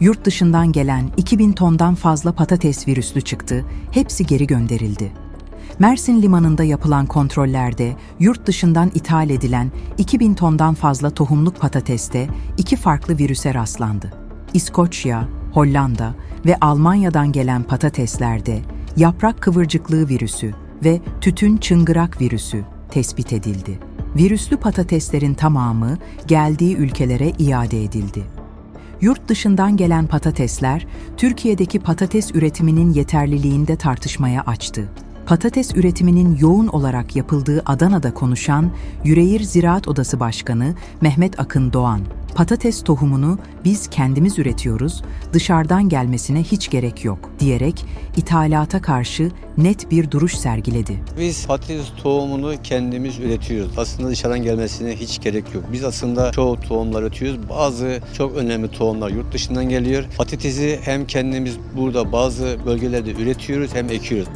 yurt dışından gelen 2000 tondan fazla patates virüslü çıktı, hepsi geri gönderildi. Mersin limanında yapılan kontrollerde yurt dışından ithal edilen 2000 tondan fazla tohumluk patateste iki farklı virüse rastlandı. İskoçya, Hollanda ve Almanya'dan gelen patateslerde yaprak kıvırcıklığı virüsü ve tütün çıngırak virüsü tespit edildi. Virüslü patateslerin tamamı geldiği ülkelere iade edildi. Yurt dışından gelen patatesler, Türkiye'deki patates üretiminin yeterliliğinde tartışmaya açtı. Patates üretiminin yoğun olarak yapıldığı Adana'da konuşan Yüreğir Ziraat Odası Başkanı Mehmet Akın Doğan, patates tohumunu biz kendimiz üretiyoruz, dışarıdan gelmesine hiç gerek yok diyerek ithalata karşı net bir duruş sergiledi. Biz patates tohumunu kendimiz üretiyoruz. Aslında dışarıdan gelmesine hiç gerek yok. Biz aslında çoğu tohumlar üretiyoruz. Bazı çok önemli tohumlar yurt dışından geliyor. Patatesi hem kendimiz burada bazı bölgelerde üretiyoruz hem ekiyoruz.